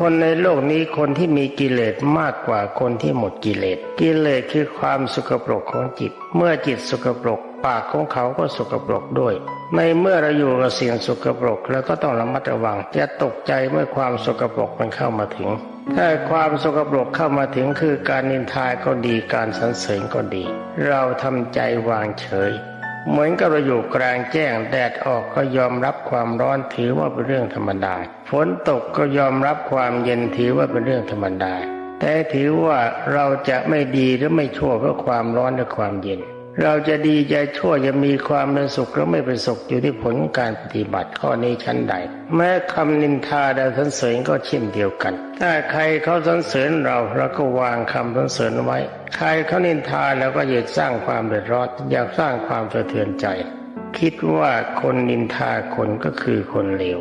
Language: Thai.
คนในโลกนี้คนที่มีกิเลสมากกว่าคนที่หมดกิเลส กิเลสคือความสุกปรกของจิต เมื่อจิตสุกปรก ปากของเขาก็สุกปรกด้วย ในเมื่อเราอยู่กับสิ่งสุกปรกแล้วก็ต้องระมัดระวังจะตกใจเมื่อความสุกปรกมันเข้ามาถึง ถ้าความสกปรกเข้ามาถึงคือการนินทาก็ดีการสรรเสริญก็ดี เราทำใจวางเฉย เหมือนกับเราอยู่กลางแจ้งแดดออกก็ยอมรับความร้อนถือว่าเป็นเรื่องธรรมดา ฝนตกก็ยอมรับความเย็นถือว่าเป็นเรื่องธรรมดา แต่ถือว่าเราจะไม่ดีหรือไม่ชั่วเพราะความร้อนและความเย็น เราจะดีจะชั่วจะมีความเป็นสุขหรือไม่เป็นสุขอยู่ที่ผลการปฏิบัติข้อนี้ชั้นใด แม้คำนินทาใดสรรเสริญก็เช่นเดียวกัน ถ้าใครเขาสรรเสริญเราเราก็วางคำสรรเสริญไว้ ใครเขานินทาเราก็อย่าสร้างความเดือดร้อนอย่าสร้างความสะเทือนใจ คิดว่าคนนินทาคนก็คือคนเลว